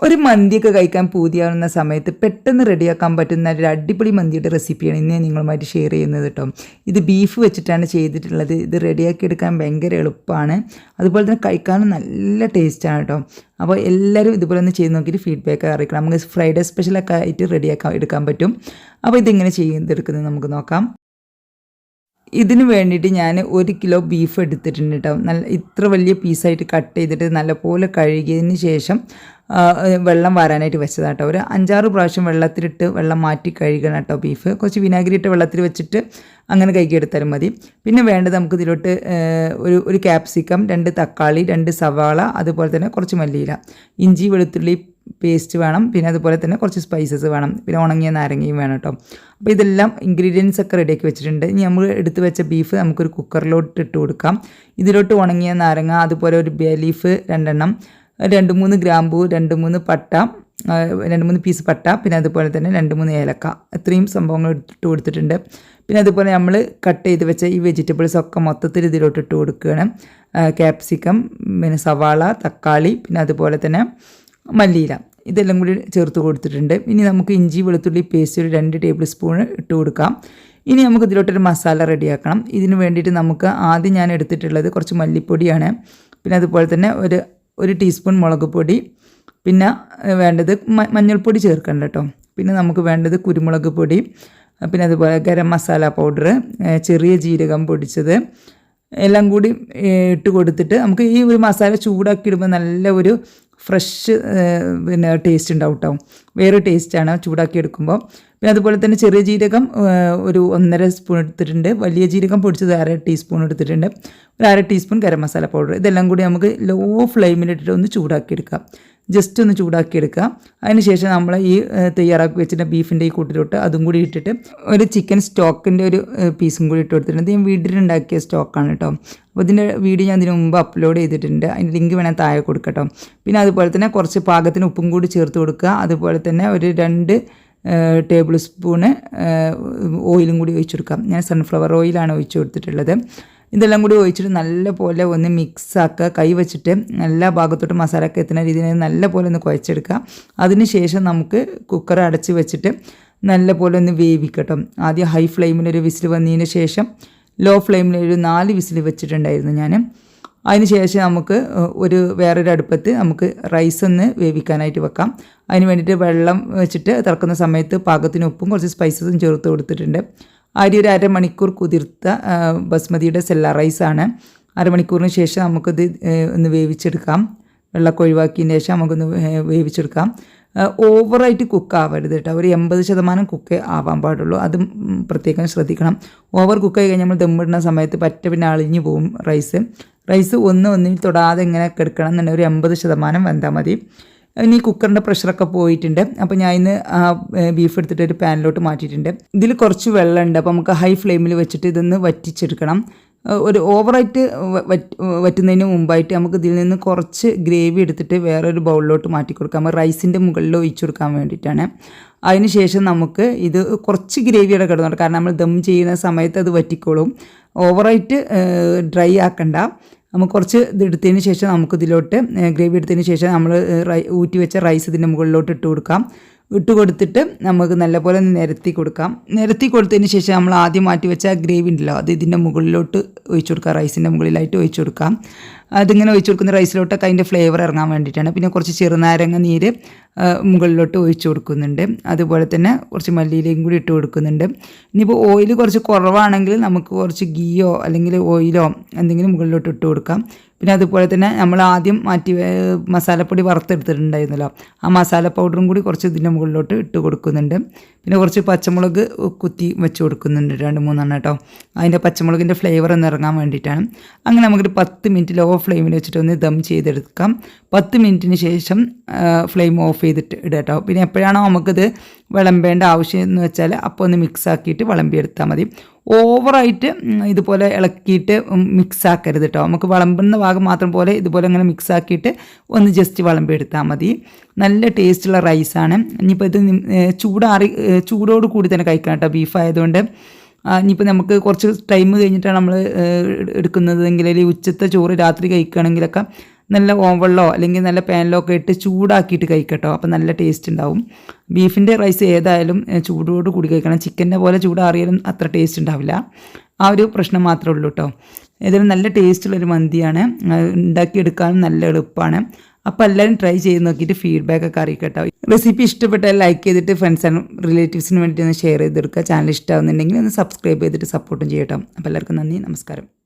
ഒരു മന്തിയൊക്കെ കഴിക്കാൻ പൂതിയാവുന്ന സമയത്ത് പെട്ടെന്ന് റെഡിയാക്കാൻ പറ്റുന്ന ഒരു അടിപൊളി മന്തിയുടെ റെസിപ്പിയാണ് ഇന്ന് നിങ്ങളുമായിട്ട് ഷെയർ ചെയ്യുന്നത് കേട്ടോ. ഇത് ബീഫ് വെച്ചിട്ടാണ് ചെയ്തിട്ടുള്ളത്. ഇത് റെഡിയാക്കി എടുക്കാൻ ഭയങ്കര എളുപ്പമാണ്. അതുപോലെ തന്നെ കഴിക്കാനും നല്ല ടേസ്റ്റാണ് കേട്ടോ. അപ്പോൾ എല്ലാവരും ഇതുപോലെ ഒന്ന് ചെയ്ത് നോക്കിയിട്ട് ഫീഡ്ബാക്ക് അറിയിക്കണം. നമുക്ക് ഫ്രൈഡേ സ്പെഷ്യലൊക്കെ ആയിട്ട് റെഡിയാക്കാൻ എടുക്കാൻ പറ്റും. അപ്പോൾ ഇതിങ്ങനെ ചെയ്തെടുക്കുന്നത് നമുക്ക് നോക്കാം. ഇതിന് വേണ്ടിയിട്ട് ഞാൻ ഒരു കിലോ ബീഫ് എടുത്തിട്ടുണ്ട് കേട്ടോ. നല്ല ഇത്ര വലിയ പീസായിട്ട് കട്ട് ചെയ്തിട്ട് നല്ലപോലെ കഴുകിയതിന് ശേഷം വെള്ളം വരാനായിട്ട് വെച്ചതാണ് കേട്ടോ ഒരു അഞ്ചാറ് പ്രാവശ്യം വെള്ളത്തിലിട്ട് വെള്ളം മാറ്റി കഴുകണം കേട്ടോ ബീഫ് കുറച്ച് വിനാഗിരി ഇട്ട് വെള്ളത്തിൽ വെച്ചിട്ട് അങ്ങനെ കഴുകിയെടുത്താലും മതി. പിന്നെ വേണ്ടത് നമുക്ക് ഇതിലോട്ട് ഒരു ഒരു ക്യാപ്സിക്കം രണ്ട് തക്കാളി രണ്ട് സവാള അതുപോലെ തന്നെ കുറച്ച് മല്ലിയില. ഇഞ്ചി വെളുത്തുള്ളി പേസ്റ്റ് വേണം. പിന്നെ അതുപോലെ തന്നെ കുറച്ച് സ്പൈസസ് വേണം. പിന്നെ ഉണങ്ങിയ നാരങ്ങയും വേണം കേട്ടോ അപ്പോൾ ഇതെല്ലാം ഇൻഗ്രീഡിയൻസ് ഒക്കെ റെഡിയാക്കി വെച്ചിട്ടുണ്ട്. ഇനി നമ്മൾ എടുത്ത് വെച്ച ബീഫ് നമുക്കൊരു കുക്കറിലോട്ട് ഇട്ട് കൊടുക്കാം. ഇതിലോട്ട് ഉണങ്ങിയ നാരങ്ങ അതുപോലെ ഒരു ബേ ലീഫ് രണ്ടെണ്ണം രണ്ട് മൂന്ന് ഗ്രാമ്പൂ രണ്ട് മൂന്ന് പട്ട രണ്ട് മൂന്ന് പീസ് പട്ട പിന്നെ അതുപോലെ തന്നെ രണ്ട് മൂന്ന് ഏലക്ക. ഇത്രയും സംഭവങ്ങൾ ഇട്ട് കൊടുത്തിട്ടുണ്ട്. പിന്നെ അതുപോലെ നമ്മൾ കട്ട് ചെയ്ത് വെച്ച ഈ വെജിറ്റബിൾസ് ഒക്കെ മൊത്തത്തിൽ ഇതിലോട്ട് ഇട്ട് കൊടുക്കുകയാണ്. ക്യാപ്സിക്കം പിന്നെ സവാള തക്കാളി പിന്നെ അതുപോലെ തന്നെ മല്ലിയില. ഇതെല്ലാം കൂടി ചേർത്ത് കൊടുത്തിട്ടുണ്ട്. ഇനി നമുക്ക് ഇഞ്ചി വെളുത്തുള്ളി പേസ്റ്റ് ഒരു രണ്ട് ടേബിൾ സ്പൂൺ ഇട്ട് കൊടുക്കാം. ഇനി നമുക്ക് ഇതിലോട്ടൊരു മസാല റെഡിയാക്കണം ഇതിന് വേണ്ടിയിട്ട് നമുക്ക് ആദ്യം ഞാൻ എടുത്തിട്ടുള്ളത് കുറച്ച് മല്ലിപ്പൊടിയാണ്. പിന്നെ അതുപോലെ തന്നെ ഒരു ഒരു ടീസ്പൂൺ മുളക് പൊടി പിന്നെ വേണ്ടത് മഞ്ഞൾപ്പൊടി ചേർക്കണ്ട കേട്ടോ പിന്നെ നമുക്ക് വേണ്ടത് കുരുമുളക് പൊടി പിന്നെ അതുപോലെ ഗരം മസാല പൗഡർ ചെറിയ ജീരകം പൊടിച്ചത് എല്ലാം കൂടി ഇട്ട് കൊടുത്തിട്ട് നമുക്ക് ഈ ഒരു മസാല ചൂടാക്കി ഇടുമ്പോൾ നല്ല ഒരു ഫ്രഷ് പിന്നെ ടേസ്റ്റ് ഉണ്ടാവും വേറെ ടേസ്റ്റാണ് ചൂടാക്കി എടുക്കുമ്പോൾ പിന്നെ അതുപോലെ തന്നെ ചെറിയ ജീരകം ഒരു ഒന്നര സ്പൂൺ എടുത്തിട്ടുണ്ട്. വലിയ ജീരകം പൊടിച്ചത് അര ടീസ്പൂൺ എടുത്തിട്ടുണ്ട്. ഒരു അര ടീസ്പൂൺ ഗരം മസാല പൗഡർ ഇതെല്ലാം കൂടി നമുക്ക് ലോ ഫ്ലെയിമിലിട്ടിട്ട് ഒന്ന് ചൂടാക്കി എടുക്കാം ജസ്റ്റ് ഒന്ന് ചൂടാക്കി എടുക്കുക അതിനുശേഷം നമ്മൾ ഈ തയ്യാറാക്കി വെച്ചിട്ട് ബീഫിന്റെ ഈ കൂട്ടിലോട്ട് അതും കൂടി ഇട്ടിട്ട് ഒരു ചിക്കൻ സ്റ്റോക്കിന്റെ ഒരു പീസും കൂടി ഇട്ട് കൊടുത്തിട്ടുണ്ട്. ഞാൻ വീട്ടിലുണ്ടാക്കിയ സ്റ്റോക്കാണ് കേട്ടോ. അപ്പോൾ ഇതിന്റെ വീഡിയോ ഞാൻ ഇതിന് മുമ്പ് അപ്ലോഡ് ചെയ്തിട്ടുണ്ട്. അതിന്റെ ലിങ്ക് വേണേൽ താഴെ കൊടുക്കട്ടോ പിന്നെ അതുപോലെ തന്നെ കുറച്ച് പാകത്തിന് ഉപ്പും കൂടി ചേർത്ത് കൊടുക്കുക. അതുപോലെ തന്നെ ഒരു രണ്ട് ടേബിൾ സ്പൂണ് ഓയിലും കൂടി ഒഴിച്ചു കൊടുക്കാം. ഞാൻ സൺഫ്ലവർ ഓയിലാണ് ഒഴിച്ചു കൊടുത്തിട്ടുള്ളത്. ഇതെല്ലാം കൂടി ഒഴിച്ചിട്ട് നല്ല പോലെ ഒന്ന് മിക്സ് ആക്കുക കൈ വെച്ചിട്ട് എല്ലാ ഭാഗത്തോട്ടും മസാല ഒക്കെ എത്തുന്ന രീതിയിൽ നല്ല പോലെ ഒന്ന് കുഴച്ചെടുക്കുക. അതിനുശേഷം നമുക്ക് കുക്കർ അടച്ച് വെച്ചിട്ട് നല്ല പോലെ ഒന്ന് വേവിക്കട്ടോ ആദ്യം ഹൈ ഫ്ലെയിമിൽ ഒരു വിസിൽ വന്നതിന് ശേഷം ലോ ഫ്ലെയിമിൽ ഒരു നാല് വിസിൽ വെച്ചിട്ടുണ്ടായിരുന്നു ഞാൻ അതിനുശേഷം നമുക്ക് ഒരു വേറൊരു അടുപ്പത്ത് നമുക്ക് റൈസ് ഒന്ന് വേവിക്കാനായിട്ട് വെക്കാം. അതിന് വേണ്ടിയിട്ട് വെള്ളം വെച്ചിട്ട് തിളക്കുന്ന സമയത്ത് പാകത്തിന് ഉപ്പും കുറച്ച് സ്പൈസസും ചേർത്ത് കൊടുത്തിട്ടുണ്ട്. അരി ഒരു അരമണിക്കൂർ കുതിർത്ത ബസ്മതിയുടെ സെല്ല റൈസാണ്. അരമണിക്കൂറിന് ശേഷം നമുക്കത് ഒന്ന് വേവിച്ചെടുക്കാം. വെള്ളമൊക്കെ ഒഴിവാക്കിയതിന് ശേഷം നമുക്കൊന്ന് വേവിച്ചെടുക്കാം. ഓവറായിട്ട് കുക്ക് ആവരുത് കേട്ടോ. ഒരു എൺപത് ശതമാനം കുക്ക് ആവാൻ പാടുള്ളൂ. അത് പ്രത്യേകം ശ്രദ്ധിക്കണം. ഓവർ കുക്ക് ആയി കഴിഞ്ഞാൽ നമ്മൾ ദമ്മിടുന്ന സമയത്ത് പറ്റ പിന്നെ അളിഞ്ഞു പോകും റൈസ്. റൈസ് ഒന്ന് ഒന്നിൽ തൊടാതെ ഇങ്ങനെ കിടക്കണം എന്നുണ്ടെങ്കിൽ ഒരു എൺപത് ശതമാനം വെന്താൽ മതി. ഇനി കുക്കറിന്റെ പ്രഷറൊക്കെ പോയിട്ടുണ്ട്. അപ്പോൾ ഞാൻ ഇന്ന് ബീഫ് എടുത്തിട്ട് ഒരു പാനിലോട്ട് മാറ്റിയിട്ടുണ്ട്. ഇതിൽ കുറച്ച് വെള്ളമുണ്ട്. അപ്പോൾ നമുക്ക് ഹൈ ഫ്ലെയിമിൽ വെച്ചിട്ട് ഇതൊന്ന് വറ്റിച്ചെടുക്കണം. ഒരു ഓവറായിട്ട് വറ്റുന്നതിന് മുമ്പായിട്ട് നമുക്ക് ഇതിൽ നിന്ന് കുറച്ച് ഗ്രേവി എടുത്തിട്ട് വേറൊരു ബൗളിലോട്ട് മാറ്റി കൊടുക്കാം റൈസിന്റെ മുകളിൽ ഒഴിച്ചു കൊടുക്കാൻ വേണ്ടിയിട്ടാണ്. അതിനുശേഷം നമുക്ക് ഇത് കുറച്ച് ഗ്രേവിയുടെ കിടന്നുണ്ട്. കാരണം നമ്മൾ ദം ചെയ്യുന്ന സമയത്ത് അത് വറ്റിക്കോളും. ഓവറായിട്ട് ഡ്രൈ ആക്കണ്ട. നമുക്ക് കുറച്ച് ഇത് എടുത്തതിന് ശേഷം നമുക്ക് ഇതിലോട്ട് ഗ്രേവി എടുത്തതിന് ശേഷം നമ്മൾ ഊറ്റി വെച്ച റൈസ് ഇതിന്റെ മുകളിലോട്ട് ഇട്ട് കൊടുക്കാം. ഇട്ട് കൊടുത്തിട്ട് നമുക്ക് നല്ലപോലെ നിരത്തി കൊടുക്കാം. നിരത്തി കൊടുത്തതിന് ശേഷം നമ്മൾ ആദ്യം മാറ്റി വെച്ച ഗ്രേവി ഉണ്ടല്ലോ അത് ഇതിന്റെ മുകളിലോട്ട് ഒഴിച്ചു കൊടുക്കാം. റൈസിന്റെ മുകളിലായിട്ട് ഒഴിച്ചു കൊടുക്കാം. അതിങ്ങനെ ഒഴിച്ചു കൊടുക്കുന്ന റൈസിലോട്ടൊക്കെ അതിന്റെ ഫ്ലേവർ ഇറങ്ങാൻ വേണ്ടിയിട്ടാണ്. പിന്നെ കുറച്ച് ചെറുനാരങ്ങ നീര് മുകളിലോട്ട് ഒഴിച്ചു കൊടുക്കുന്നുണ്ട്. അതുപോലെ തന്നെ കുറച്ച് മല്ലിയിലയും കൂടി ഇട്ട് കൊടുക്കുന്നുണ്ട്. ഇനിയിപ്പോൾ ഓയിൽ കുറച്ച് കുറവാണെങ്കിൽ നമുക്ക് കുറച്ച് ഗീയോ അല്ലെങ്കിൽ ഓയിലോ എന്തെങ്കിലും മുകളിലോട്ട് ഇട്ട് കൊടുക്കാം. പിന്നെ അതുപോലെ തന്നെ നമ്മൾ ആദ്യം മാറ്റി മസാലപ്പൊടി വറുത്തെടുത്തിട്ടുണ്ടായിരുന്നല്ലോ. ആ മസാല പൗഡറും കൂടി കുറച്ച് ഇതിന്റെ മുകളിലോട്ട് ഇട്ട് കൊടുക്കുന്നുണ്ട്. പിന്നെ കുറച്ച് പച്ചമുളക് കുത്തി വെച്ച് കൊടുക്കുന്നുണ്ട് രണ്ട് മൂന്നെണ്ണം കേട്ടോ. അതിന്റെ പച്ചമുളകിന്റെ ഫ്ലേവർ ഒന്ന് ഇറങ്ങാൻ വേണ്ടിയിട്ടാണ്. അങ്ങനെ നമുക്കൊരു പത്ത് മിനിറ്റ് ലോ ഫ്ലെയിമിൽ വെച്ചിട്ട് ഒന്ന് ദം ചെയ്തെടുക്കാം. പത്ത് മിനിറ്റിന് ശേഷം ഫ്ലെയിം ഓഫ് ചെയ്തിട്ട് ഇടുക കേട്ടോ പിന്നെ എപ്പോഴാണോ നമുക്കിത് വിളമ്പേണ്ട ആവശ്യം എന്ന് വെച്ചാൽ അപ്പോൾ ഒന്ന് മിക്സ് ആക്കിയിട്ട് വിളമ്പിയെടുത്താൽ മതി. ഓവറായിട്ട് ഇതുപോലെ ഇളക്കിയിട്ട് മിക്സ് ആക്കരുത് കേട്ടോ നമുക്ക് വിളമ്പുന്ന ഭാഗം മാത്രം പോലെ ഇതുപോലെ അങ്ങനെ മിക്സ് ആക്കിയിട്ട് ഒന്ന് ജസ്റ്റ് വിളമ്പിയെടുത്താൽ മതി. നല്ല ടേസ്റ്റുള്ള റൈസാണ് ഇനിയിപ്പോൾ ഇത് ചൂടാറി ചൂടോട് കൂടി തന്നെ കഴിക്കണം കേട്ടോ ബീഫ് ആയതുകൊണ്ട്. ഇനിയിപ്പോൾ നമുക്ക് കുറച്ച് ടൈം കഴിഞ്ഞിട്ടാണ് നമ്മൾ എടുക്കുന്നതെങ്കിൽ അല്ലെങ്കിൽ ഉച്ചത്തെ ചോറ് രാത്രി കഴിക്കുകയാണെങ്കിലൊക്കെ നല്ല ഓവളിലോ അല്ലെങ്കിൽ നല്ല പാനിലോ ഒക്കെ ഇട്ട് ചൂടാക്കിയിട്ട് കഴിക്കട്ടോ. അപ്പോൾ നല്ല ടേസ്റ്റ് ഉണ്ടാവും. ബീഫിന്റെ റൈസ് ഏതായാലും ചൂടോട് കൂടി കഴിക്കണം. ചിക്കന്റെ പോലെ ചൂടാറിയാലും അത്ര ടേസ്റ്റ് ഉണ്ടാവില്ല. ആ ഒരു പ്രശ്നം മാത്രമേ ഉള്ളൂ കേട്ടോ ഏതായാലും നല്ല ടേസ്റ്റുള്ളൊരു മന്തിയാണ്. ഉണ്ടാക്കിയെടുക്കാനും നല്ല എളുപ്പമാണ്. അപ്പോൾ എല്ലാവരും ട്രൈ ചെയ്ത് നോക്കിയിട്ട് ഫീഡ്ബാക്ക് ഒക്കെ അറിയിക്കട്ടോ. റെസിപ്പി ഇഷ്ടപ്പെട്ടാൽ ലൈക്ക് ചെയ്തിട്ട് ഫ്രണ്ട്സ് ആൻഡ് റിലേറ്റീവ്സിന് വേണ്ടി ഒന്ന് ഷെയർ ചെയ്തെടുക്കുക ചാനൽ ഇഷ്ടമാകുന്നുണ്ടെങ്കിൽ ഒന്ന് സബ്സ്ക്രൈബ് ചെയ്തിട്ട് സപ്പോർട്ടും ചെയ്യട്ടോ. അപ്പോൾ എല്ലാവർക്കും നന്ദി നമസ്കാരം.